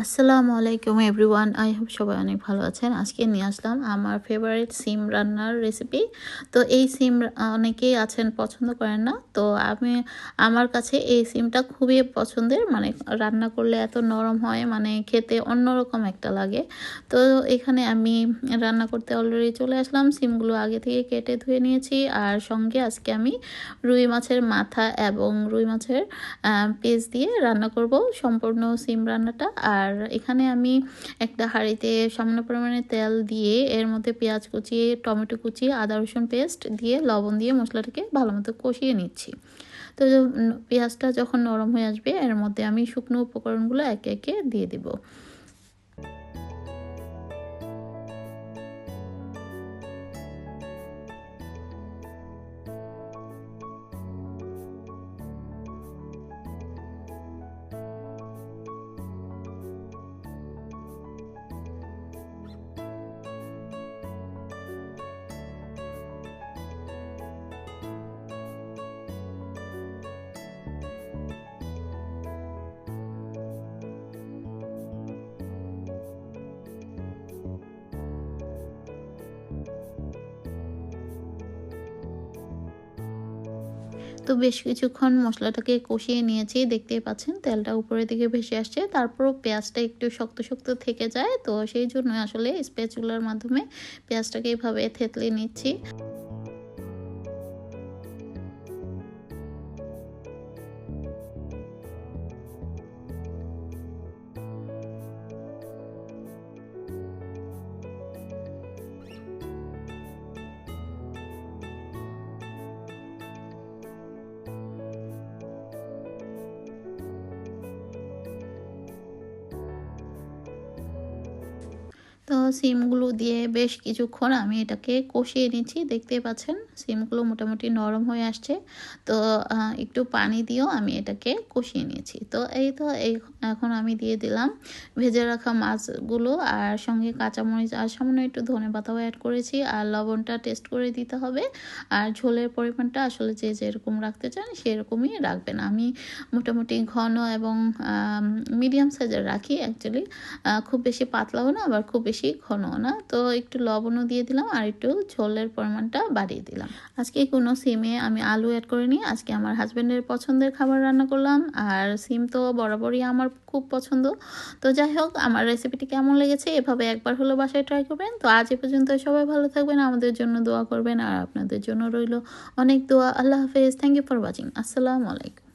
আসসালামু আলাইকুম everyone I hope সবাই অনেক ভালো আছেন। আজকে নিয়ে আসলাম আমার ফেভারিট সিম রান্নার রেসিপি তো এই সিম অনেকেই আছেন, পছন্দ করেন না। তো আমি, আমার কাছে এই সিমটা খুবই পছন্দের। মানে রান্না করলে এত নরম হয় মানে খেতে অন্যরকম একটা লাগে। তো এখানে আমি রান্না করতে অলরেডি চলে আসলাম। সিমগুলো আগে থেকে কেটে ধুয়ে নিয়েছি। আর সঙ্গে আজকে আমি রুই মাছের মাথা এবং রুই মাছের পেস্ট দিয়ে রান্না করব সম্পূর্ণ সিম রান্নাটা। আর আর এখানে আমি একটা হাঁড়িতে সামান্য পরিমাণে তেল দিয়ে এর মধ্যে পেঁয়াজ কুচি, টমেটো কুচি, আদা রসুন পেস্ট দিয়ে লবণ দিয়ে মশলাটাকে ভালো মতো কষিয়ে নিচ্ছি। তো পেঁয়াজটা যখন নরম হয়ে আসবে, এর মধ্যে আমি শুকনো উপকরণগুলো একে একে দিয়ে দিব। তো বেশ কিছুক্ষণ মশলাটাকে কষিয়ে নিয়েছি, দেখতেই পাচ্ছেন তেলটা উপরের দিকে ভেসে আসছে। তারপরও পেঁয়াজটা একটু শক্ত শক্ত থেকে যায়, তো সেই জন্য আসলে স্পেচুলার মাধ্যমে পেঁয়াজটাকে এইভাবে থেতলে নিচ্ছি। তো সিমগুলো দিয়ে বেশ কিছুক্ষণ আমি এটাকে কষিয়ে নিচ্ছি। দেখতে পাচ্ছেন, সিমগুলো মোটামুটি নরম হয়ে আসছে। তো একটু পানি দিয়েও আমি এটাকে কষিয়ে নিয়েছি তো, এই তো এই এখন আমি দিয়ে দিলাম ভেজে রাখা মাছগুলো আর সঙ্গে কাঁচামরিচ আর সামান্য একটু ধনে পাতাও অ্যাড করেছি আর লবণটা টেস্ট করে দিতে হবে। আর ঝোলের পরিমাণটা আসলে যে যেরকম রাখতে চান সেরকমই রাখবেন। আমি মোটামুটি ঘন এবং মিডিয়াম সাইজের রাখি অ্যাকচুয়ালি খুব বেশি পাতলাও না, আবার খুব বেশি বেশি ঘন না, তো একটু লবণও দিয়ে দিলাম আর একটু ঝোলের পরিমাণটা বাড়িয়ে দিলাম। আজকে কোনো সিমে আমি আলু অ্যাড করিনি আজকে আমার হাজব্যান্ডের পছন্দের খাবার রান্না করলাম আর সিম তো বরাবরই আমার খুব পছন্দ। তো যাই হোক, আমার রেসিপিটি কেমন লেগেছে এভাবে একবার হলো বাসায় ট্রাই করবেন। তো আজ এ পর্যন্ত সবাই ভালো থাকবেন, আমাদের জন্য দোয়া করবেন আর আপনাদের জন্য রইল অনেক দোয়া। আল্লাহ হাফেজ। থ্যাংক ইউ ফর ওয়াচিং আসসালামু আলাইকুম।